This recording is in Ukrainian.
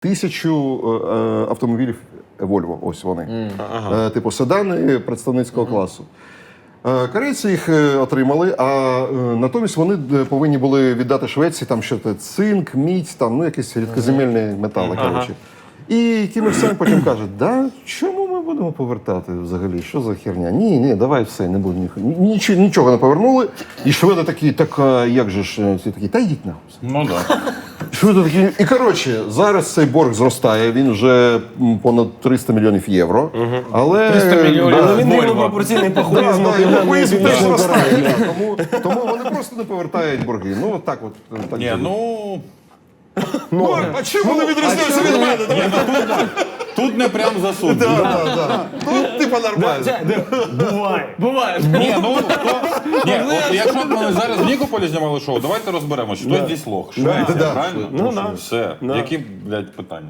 тисячу е, е, автомобілів Volvo. Ось вони. Е, Типу седани представницького класу. Е, Корейці їх отримали, а е, натомість вони повинні були віддати Швеції там що це цинк, мідь, там ну якісь рідкоземельні метали. Коротше. І Кім Сен потім каже: да, чому ми будемо повертати взагалі? Що за херня? Ні, ні, давай все, не будемо ні- нічого, нічого не повернули. І шведи такі, так як же ж ці такі, та йдіть нахуй. Ну такі. І коротше, зараз цей борг зростає. Він вже м, понад 300 мільйонів євро. Але 300 мільйонів. Да, Ну, Він Вольво. рівно пропорційний Да, похуїзму. да, і популізм теж зростає. да. Тому, тому вони просто не повертають борги. Ну, от так от. е, Так Ні, ну. ну, а чим вони відрізняються від мене? Ну тут, не прям засуджую. Да, да, да. Ну, типа нормально. Буває. Буває. Ні, ну то, ні, от якщо б ми зараз в Нікополі знімали шоу, давайте розберемося, хтось здесь лох. Швеція, да. правильно? Ну, Ну, да. Все. Да. Які, блядь, питання?